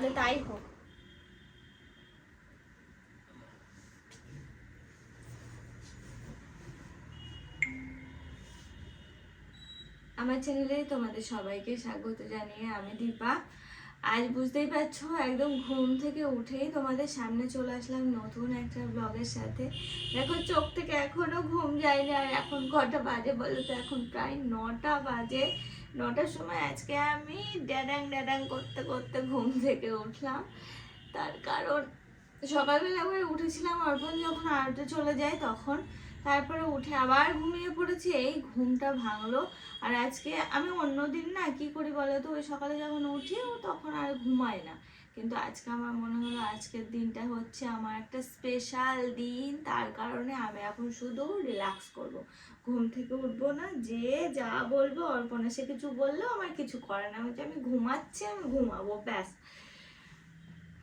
তাহলে তাই হোক। আমার চ্যানেলে তোমাদের সবাইকে স্বাগত জানিয়ে আমি দীপা। আজ বুঝতেই পারছ, একদম ঘুম থেকে উঠেই তোমাদের সামনে চলে আসলাম নতুন একটা ব্লগের সাথে। দেখো, চোখ থেকে এখনও ঘুম যায়নি আর এখন কটা বাজে বলো তো? এখন প্রায় নটা বাজে। নটার সময় আজকে আমি ড্যাডাং ড্যাডাং করতে করতে ঘুম থেকে উঠলাম। তার কারণ সকালবেলা একবার উঠেছিলাম অর্পণ যখন আড়তে চলে যায় তখন। তারপরে উঠে আবার ঘুমিয়ে পড়েছি, এই ঘুমটা ভাঙলো। আর আজকে আমি অন্যদিন না কি করি বলো তো ওই সকালে যখন উঠি তখন আর ঘুমায় না। কিন্তু আজকে আমার মনে হলো আজকের দিনটা হচ্ছে আমার একটা স্পেশাল দিন। তার কারণে আমি এখন শুধু রিল্যাক্স করব। ঘুম থেকে উঠবো না, যে যা বলব অর্পণে সে কিছু বললেও আমার কিছু করে না। আমি আমি ঘুমাচ্ছি, আমি ঘুমাবো, ব্যাস।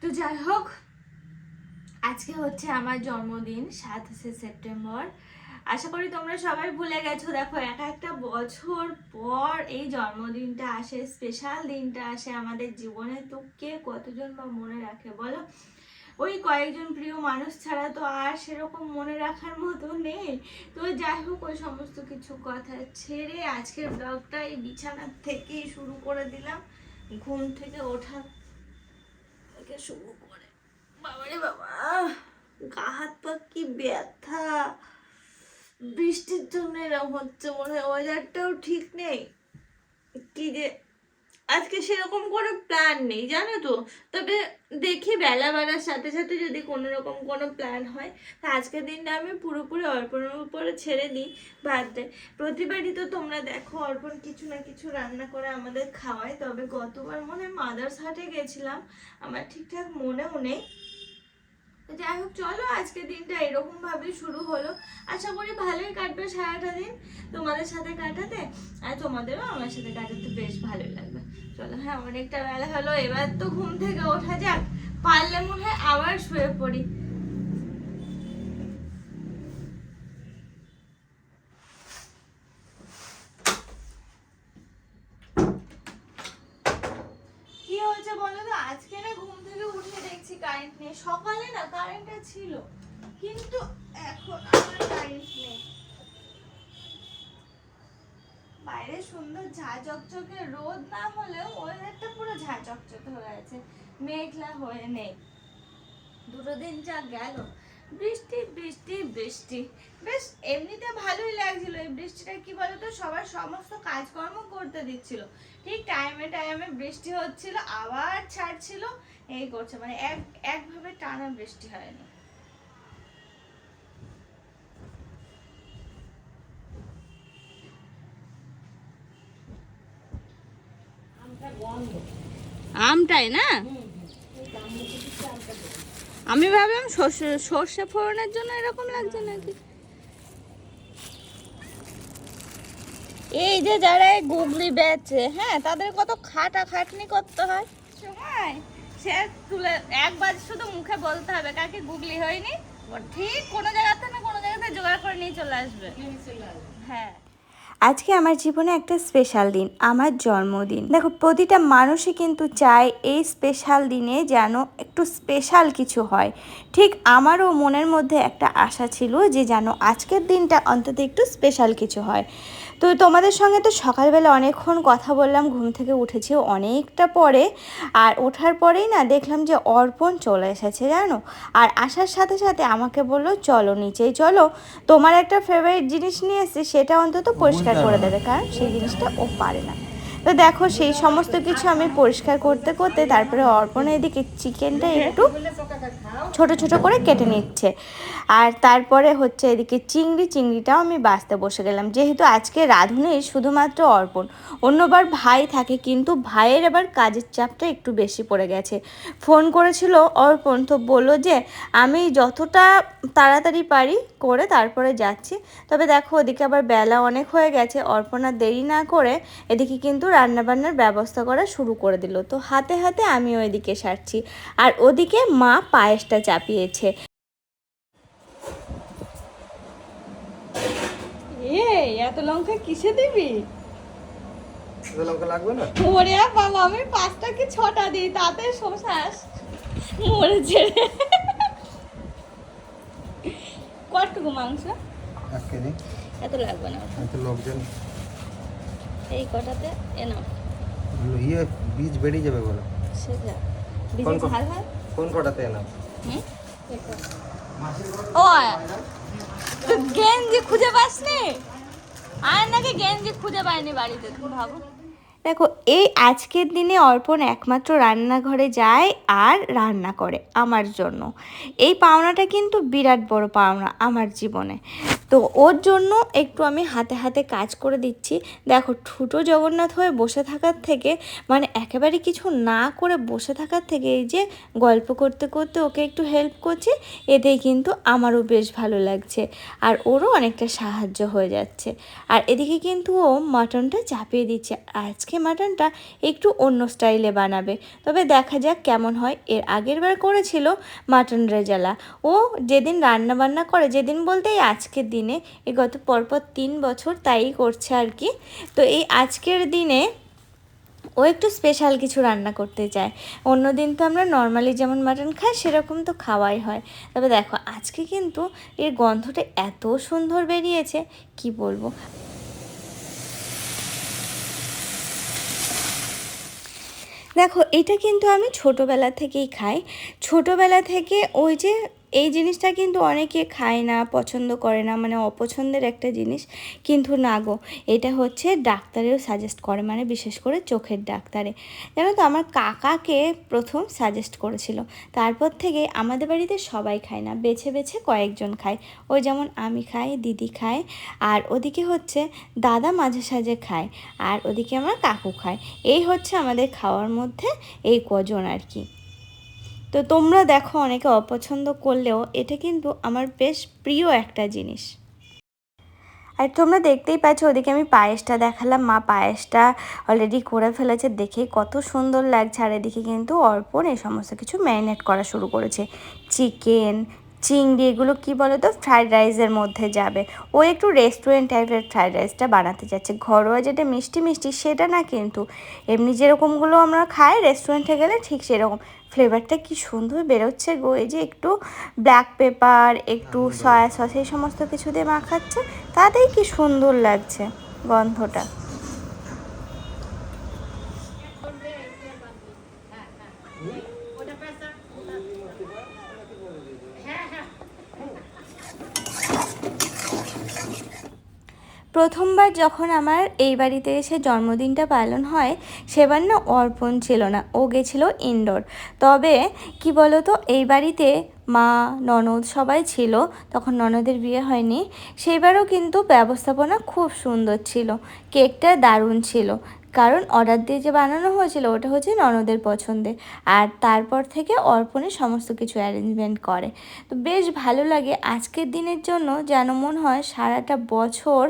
তো যাই হোক, আজকে হচ্ছে আমার জন্মদিন সাতাশে সেপ্টেম্বর। আশা করি তোমরা সবাই ভুলে গেছো। দেখো, এক একটা বছর পর এই জন্মদিনটা আসে স্পেশাল দিনটা আসে আমাদের জীবনে। তো কে কতজন বা মনে রাখে বলো? ওই কয়েকজন প্রিয় মানুষ ছাড়া তো আর সেরকম মনে রাখার মতো নেই। তো যাই হোক, ওই সমস্ত কিছু কথা ছেড়ে আজকের ব্লগটা এই বিছানার থেকেই শুরু করে দিলাম। ঘুম থেকে ওঠা থেকে শুরু করে। বাবারে বাবা, গা হাত পা কি ব্যথা। বৃষ্টির জন্য এরকম হচ্ছে মনে হয় ওয়েদারটাও ঠিক নেই। কি যে, আজকে সেরকম কোনো প্ল্যান নেই, জানো তো? তবে দেখি বেলা বেলার সাথে সাথে যদি কোনো রকম কোনো প্ল্যান হয়, তা আজকের দিনটা আমি পুরোপুরি অর্পণের উপরে ছেড়ে দিই, বাদে প্রতিবারই তো তোমরা দেখো অর্পণ কিছু না কিছু রান্না করে আমাদের খাওয়ায়, তবে গতবার মনে হয় মাদার্স হাটে গেছিলাম। আমার ঠিকঠাক মনেও নেই। যাই হোক, চলো আজকে দিনটা এরকম ভাবে শুরু হলো। আশা করি ভালোই কাটবে সারাটা দিন তোমাদের সাথে কাটাতে, আর তোমাদেরও আমার সাথে কাটাতে বেশ ভালোই লাগবে। চলো হ্যাঁ অনেকটা বেলা হলো, এবার তো ঘুম থেকে ওঠা যাক, পারলে মনে হয় আবার শুয়ে পড়ি কি হয়েছে বলো তো আজকে না ঘুম থেকে উঠে দেখছি কারেন্ট নেই সকালে না কারেন্টটা ছিল কিন্তু এখন আমার কারেন্ট নেই বাইরে সুন্দর ঝা চকচকে রোদ না হলেও ওয়েদারটা পুরো ঝা চকচকে হয়ে আছে, মেঘলা হয়ে নেই। দুটো দিন যা গেল, বৃষ্টি বৃষ্টি বৃষ্টি। বেশ, এমনিতে ভালোই লাগছিল এই বৃষ্টিটা, কি বলতো, সবার সমস্ত কাজকর্ম করতে দিচ্ছিল। ঠিক টাইমে টাইমে বৃষ্টি হচ্ছিল, আবার ছাড়ছিল, এই করছে মানে এক, একভাবে টানা বৃষ্টি হয়নি। আমটাই না? আমি ভাবলাম সর্ষে সর্ষে ফোড়নের জন্য এরকম লাগছে নাকি? এই যে যারা এই গুগলি বেচে হ্যাঁ তাদের কত খাটা খাটনি করতে হয়। সময় সে তুলে একবার শুধু মুখে বলতে হবে কাকে গুগলি হয়নি? ও ঠিক কোনো জায়গাতে না কোনো জায়গাতে জোগাড় করে নিয়ে চলে আসবে। হ্যাঁ। আজকে আমার জীবনে একটা স্পেশাল দিন, আমার জন্মদিন। দেখো, প্রতিটা মানুষই কিন্তু চায় এই স্পেশাল দিনে যেন একটু স্পেশাল কিছু হয়। ঠিক আমারও মনের মধ্যে একটা আশা ছিল যে যেন আজকের দিনটা অন্তত একটু স্পেশাল কিছু হয়। তো তোমাদের সঙ্গে তো সকালবেলা অনেকক্ষণ কথা বললাম ঘুম থেকে উঠেছি অনেকটা পরে। আর ওঠার পরেই না দেখলাম যে অর্পণ চলে এসেছে জানো? আর আসার সাথে সাথে আমাকে বলল চলো নিচেই চলো। তোমার একটা ফেভারিট জিনিস নিয়ে এসেছি সেটা অন্তত পরিষ্কার করে দেবে কারণ সেই জিনিসটা ও পারে না। তো দেখো, সেই সমস্ত কিছু আমি পরিষ্কার করতে করতে তারপরে অর্পণ এদিকে চিকেনটা একটু ছোট ছোট করে কেটে নিচ্ছে। আর তারপরে হচ্ছে এদিকে চিংড়ি, চিংড়িটাও আমি বাঁচতে বসে গেলাম। যেহেতু আজকে রাঁধুনির শুধুমাত্র অর্পণ, অন্যবার ভাই থাকে, কিন্তু ভাইয়ের এবার কাজের চাপটা একটু বেশি পড়ে গেছে। ফোন করেছিল অর্পণ, তো বলল যে, আমি যতটা তাড়াতাড়ি পারি করে তারপরে যাচ্ছি। তবে দেখো, ওদিকে আবার বেলা অনেক হয়ে গেছে, অর্পণ আর দেরি না করে এদিকে কিন্তু রান্নাবান্নার ব্যবস্থা করা শুরু করে দিল। তো হাতে হাতে আমি ওইদিকে সারছি। আর ওদিকে মা পায়েসটা চাপিয়েছে। এত লঙ্কা কিসে দিবি? লঙ্কা লাগবে না? ওরে বাবা আমি পাঁচটা কি ছটা দিই? তাতে কতটুকু মাংস? এত লাগবে না। এত লোকজন। এই কটাতে এনাম। ইয়ে বীজ বেড়ে যাবে বলো। সেটা। বিজে? ঝাল হয়? কোন কটাতে এনাম? হুম? ও গেঞ্জি খুঁজে পাসনি? আর নাকি গেঞ্জি খুঁজে পাইনি বাড়িতে তুমি ভাবো। দেখো, এই আজকের দিনে অর্পণ একমাত্র রান্নাঘরে যায় আর রান্না করে আমার জন্য। এই পাওনাটা কিন্তু বিরাট বড় পাওনা আমার জীবনে। তো ওর জন্য একটু আমি হাতে হাতে কাজ করে দিচ্ছি। দেখো, ঠুটো জগন্নাথ হয়ে বসে থাকার থেকে মানে একেবারে কিছু না করে বসে থাকার থেকে এই যে গল্প করতে করতে ওকে একটু হেল্প করছি, এতেই কিন্তু আমারও বেশ ভালো লাগছে। আর ওরও অনেকটা সাহায্য হয়ে যাচ্ছে। আর এদিকে কিন্তু ও মাটনটা চাপিয়ে দিচ্ছে। আজকে মাটনটা একটু অন্য স্টাইলে বানাবে। তবে দেখা যাক কেমন হয়। এর আগের বার করেছিল মাটন রেজালা। ও যেদিন রান্না বান্না করে, যেদিন বলতে এই আজকের দিনে, এই গত পরপর তিন বছর তাই করছে আর কি। তো এই আজকের দিনে ও একটু স্পেশাল কিছু রান্না করতে চায়। অন্য দিন তো আমরা নর্মালি যেমন মাটন খাই, সেরকম তো খাওয়াই হয়। তবে দেখো, আজকে কিন্তু এর গন্ধটা এত সুন্দর বেরিয়েছে, কি বলব? দেখো এটা কিন্তু আমি ছোটোবেলা থেকেই খাই। ছোটোবেলা থেকে ওই যে এই জিনিসটা কিন্তু অনেকে খায় না, পছন্দ করে না মানে অপছন্দের একটা জিনিস। কিন্তু না গো, এটা হচ্ছে ডাক্তারেও সাজেস্ট করে মানে বিশেষ করে চোখের ডাক্তারে। জানো তো, আমার কাকাকে প্রথম সাজেস্ট করেছিল। তারপর থেকে আমাদের বাড়িতে সবাই খায় না, বেছে বেছে কয়েকজন খায়। ওই যেমন আমি খাই, দিদি খায়, আর ওদিকে হচ্ছে দাদা মাঝে সাঝে খায়, আর ওদিকে আমার কাকু খায়। এই হচ্ছে আমাদের খাওয়ার মধ্যে এই কজন আর কি। তো তোমরা দেখো অনেকে অপছন্দ করলেও এটা কিন্তু আমার বেশ প্রিয় একটা জিনিস। আর তোমরা দেখতেই পাচ্ছ ওদিকে আমি পায়েসটা দেখালাম। মা পায়েসটা অলরেডি করে ফেলেছে দেখে কত সুন্দর লাগছে। আর এদিকে কিন্তু অর্পণ এই সমস্ত কিছু ম্যারিনেট করা শুরু করেছে। চিকেন চিংড়ি এগুলো কী বলো তো ফ্রাইড রাইসের মধ্যে যাবে। ও একটু রেস্টুরেন্ট টাইপের ফ্রাইড রাইসটা বানাতে যাচ্ছে। ঘরোয়া যেটা মিষ্টি মিষ্টি সেটা না কিন্তু এমনি যেরকমগুলো আমরা খাই রেস্টুরেন্টে গেলে ঠিক সেরকম। ফ্লেভারটা কি সুন্দর বেরোচ্ছে গো। এই যে একটু ব্ল্যাক পেপার একটু সয়া সস এই সমস্ত কিছু দিয়ে মাখাচ্ছে তাতেই কি সুন্দর লাগছে গন্ধটা। প্রথমবার যখন আমার এই বাড়িতে এসে জন্মদিনটা পালন হয়, সেবার না অর্পণ ছিল না, ও গেছিল ইনডোর তবে কি বলো তো এই বাড়িতে মা, ননদ সবাই ছিল, তখন ননদের বিয়ে হয়নি সেইবারও কিন্তু ব্যবস্থাপনা খুব সুন্দর ছিল, কেকটা দারুণ ছিল। কারণ অর্ডার দিয়ে যে বানানো হয়েছিল ওটা হচ্ছে ননদের পছন্দে আর তারপর থেকে অর্পণে সমস্ত কিছু অ্যারেঞ্জমেন্ট করে। তো বেশ ভালো লাগে আজকের দিনের জন্য যেন মনে হয় সারাটা বছর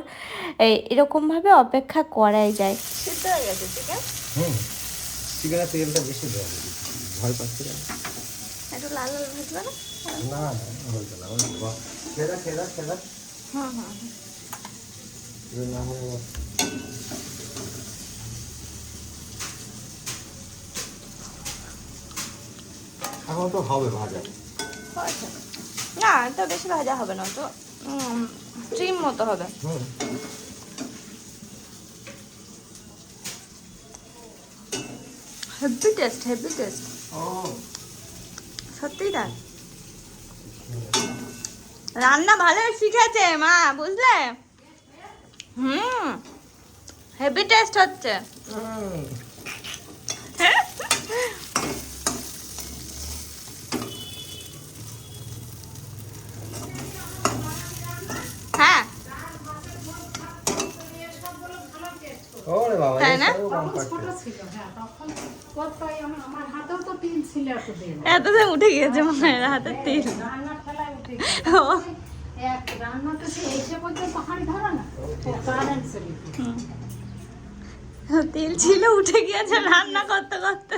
এরকমভাবে অপেক্ষা করাই যায়। সিদ্ধ হয়ে গেছে চিকেন হুম তেলটা বেশি দেওয়া ভয় পাচ্ছি না? একটু লাল লাল ভাজবে না? না না না ওই বাহ। খেদা খেদা খেদা হ্যাঁ হ্যাঁ এবার না হলে আবার- এখন তো হবে ভাজা। না তো বেশি ভাজা হবে না তো। স্ট্রিম মতো হবে। হেভি টেস্ট হেভি টেস্ট ও। সত্যিই তাই। রান্না ভালো শিখেছে মা বুঝলে? হুম হেভি টেস্ট হচ্ছে হুম। হ্যাঁ ওরে বাবা তাই না? এসবও বাম্পার ছোট টেস্ট। ছিল হ্যাঁ তখন কতই আমি আমার হাতেও তো তিল ছিল এতদিন এতদিন উঠে গিয়েছে মায়ের হাতে তিল রান্নার খেলায় উঠে গেছে। ও, এক রান্নাতে সে এসে পর্যন্ত হাঁড়ি ধরে না ও কারেন্ট চলে তিল ছিল উঠে গিয়েছে রান্না করতে করতে।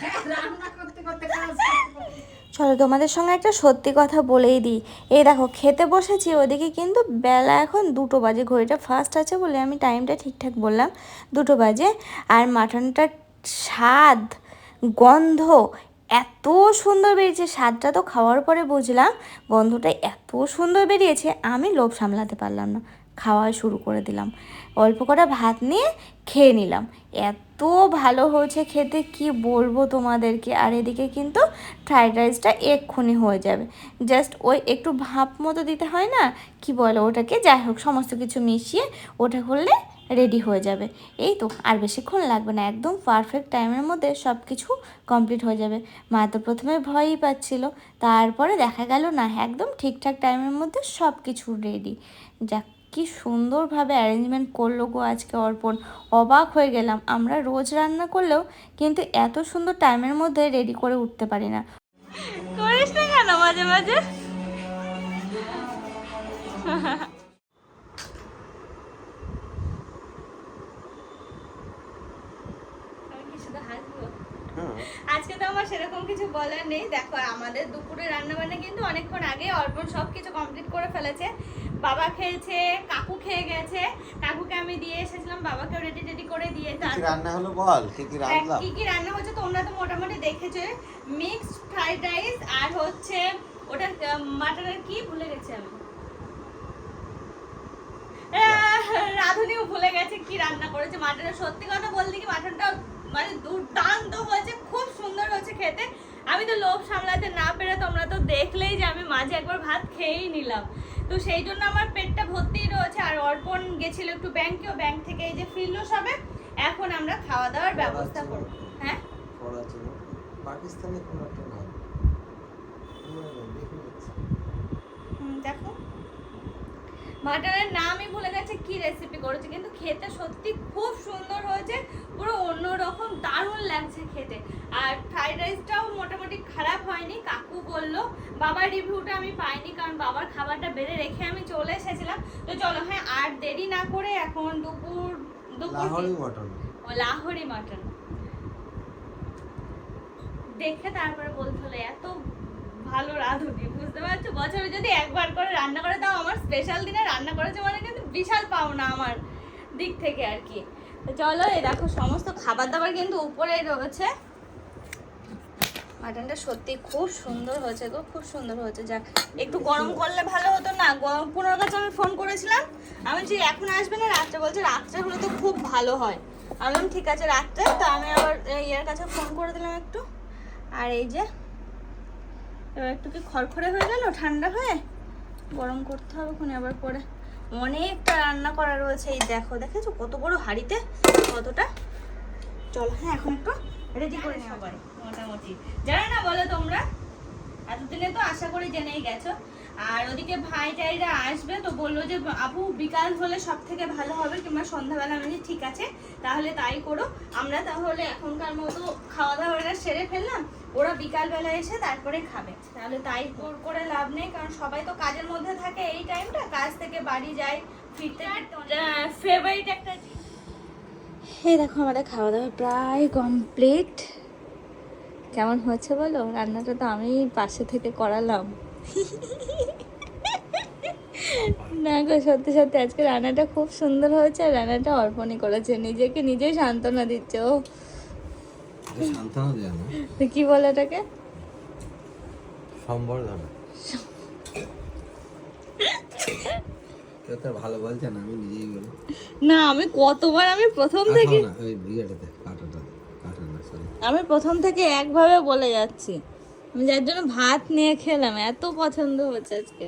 হ্যাঁ, রান্না করতে করতে কাজ করতে করতে। চলো তোমাদের সঙ্গে একটা সত্যি কথা বলেই দিই। এই দেখো, খেতে বসেছি, ওদিকে কিন্তু বেলা এখন দুটো বাজে, ঘড়িটা ফার্স্ট আছে বলে আমি টাইমটা ঠিকঠাক বললাম, দুটো বাজে। আর মাটনটার স্বাদ, গন্ধ এত সুন্দর বেরিয়েছে, স্বাদটা তো খাওয়ার পরে বুঝলাম, গন্ধটা এত সুন্দর বেরিয়েছে, আমি লোভ সামলাতে পারলাম না। খাওয়া শুরু করে দিলাম। অল্প কটা ভাত নিয়ে খেয়ে নিলাম। এত ভালো হয়েছে খেতে, কি বলব তোমাদেরকে? আর এদিকে কিন্তু ফ্রাইড রাইসটা এক্ষুনি হয়ে যাবে। জাস্ট ওই একটু ভাপ মতো দিতে হয় না? কি বলে ওটাকে? যাই হোক, সমস্ত কিছু মিশিয়ে ওটা করলে রেডি হয়ে যাবে। এই তো, আর বেশিক্ষণ লাগবে না। একদম পারফেক্ট টাইমের মধ্যে সব কিছু কমপ্লিট হয়ে যাবে। মা তো প্রথমে ভয়ই পাচ্ছিল। তারপরে দেখা গেল না, একদম ঠিকঠাক টাইমের মধ্যে সব কিছু রেডি যাক কি সুন্দরভাবে অ্যারেঞ্জমেন্ট করল গো আজকে অর্পণ। অবাক হয়ে গেলাম। আমরা রোজ রান্না করলেও কিন্তু এত সুন্দর টাইমের মধ্যে রেডি করে উঠতে পারি না। করিস না কেন মাঝে মাঝে আমি কি শুধু হাসবো? হ্যাঁ আজকে তো আমার সেরকম কিছু বলার নেই। দেখো আমাদের দুপুরে রান্না বান্না কিন্তু অনেকক্ষণ আগে অর্পণ সব কিছু কমপ্লিট করে ফেলেছে। বাবা খেয়েছে কাকু খেয়ে গেছে। কাকুকে আমি দিয়ে এসেছিলাম বাবাকেও রেডি রেডি করে দিয়ে রান্না হলো বল? কি কি রান্না? কি কি রান্না হচ্ছে তোমরা তো মোটামুটি দেখেছ। মিক্সড ফ্রাইড রাইস আর হচ্ছে ওটা মাটনের কি ভুলে গেছি আমি। রাঁধুনিও ভুলে গেছে কি রান্না করেছে। মাটনের সত্যি কথা বলতে কি মাটনটা মানে দুর্দান্ত হয়েছে খুব সুন্দর হয়েছে খেতে। আমি তো লোভ সামলাতে না পেরে তোমরা তো দেখলেই যে আমি মাঝে একবার ভাত খেয়েই নিলাম। তো সেই জন্য আমার পেটটা ভর্তিই রয়েছে। আর অর্পণ গেছিল একটু ব্যাংকেও ব্যাংক থেকে এই যে ফিরলো সবে। এখন আমরা খাওয়া দাওয়ার ব্যবস্থা করব। হ্যাঁ? পাকিস্তানে কোন একটা নাম দেখো মাটনের নামই ভুলে গেছে কি রেসিপি করেছে। কিন্তু খেতে সত্যি খুব সুন্দর হয়েছে। পুরো অন্যরকম দারুণ লাগছে খেতে। আর ফ্রাইড রাইসটাও মোটামুটি খারাপ হয়নি। কাকু বলল বাবার রিভিউটা আমি পাইনি কারণ বাবার খাবারটা বেড়ে রেখে আমি চলে এসেছিলাম। তো চলো হ্যাঁ আর দেরি না করে এখন দুপুর দুপুর লাহোরি মটন। দেখে তারপরে বলতে হলো এত ভালো রাঁধুনি বুঝতে পারছ? বছরে যদি একবার করে রান্না করে দাও আমার স্পেশাল দিনে রান্না করেছে মানে কিন্তু বিশাল পাওনা আমার দিক থেকে আর কি। চলো এই দেখো সমস্ত খাবার দাবার কিন্তু উপরে রয়েছে। মাটনটা সত্যি খুব সুন্দর হয়েছে গো খুব সুন্দর হয়েছে। যাক একটু গরম করলে ভালো হতো না? গরম পুনর কাছে আমি ফোন করেছিলাম আমি যে এখন আসবে না রাত্রে? বলছে রাত্রে হলে তো খুব ভালো হয়। আমি বললাম ঠিক আছে রাত্রে। তো আমি আবার ইয়ার কাছে ফোন করে দিলাম একটু। আর এই যে এবার একটু কি খড়খড়ে হয়ে গেল ঠান্ডা হয়ে? গরম করতে হবে ওখানে আবার পরে। অনেকটা রান্না করা রয়েছে এই দেখো দেখেছ কত বড় হাঁড়িতে? কতটা? চলো হ্যাঁ এখন একটু রেডি করে নেওয়া সবাই মোটামুটি। জানো না বলো তোমরা? এতদিনে তো আশা করি জেনেই গেছো। আর ওদিকে ভাই টাইরা আসবে তো বলল যে আপু বিকাল হলে সব থেকে ভালো হবে কিংবা সন্ধ্যাবেলা আমি ঠিক আছে তাহলে তাই করো। আমরা তাহলে এখনকার মতো খাওয়া দাওয়াটা সেরে ফেললাম। ওরা বিকালবেলা এসে তারপরে খাবে। তাহলে তাই কর- করে লাভ নেই কারণ সবাই তো কাজের মধ্যে থাকে এই টাইমটা কাজ থেকে বাড়ি যায় ফিরতে ফেভারিট একটা এই দেখো আমাদের খাওয়া দাওয়া প্রায় কমপ্লিট কেমন হয়েছে বলো? রান্নাটা তো আমি পাশে থেকে করালাম। না গো সত্যি সত্যি আজকে রান্নাটা খুব সুন্দর হয়েছে আর রান্নাটা অর্পণই করেছে। নিজেকে নিজেই সান্ত্বনা দিচ্ছে ও। কি বলে এটাকে? সম্বর্ধনা। কেউ তো ভালো বলছে না আমি নিজেই বলি। না আমি কতবার আমি প্রথম থেকে ওই কাটাটা আমি প্রথম থেকে একভাবে বলে যাচ্ছি। আমি যার জন্য ভাত নিয়ে খেলাম এত পছন্দ হচ্ছে আজকে।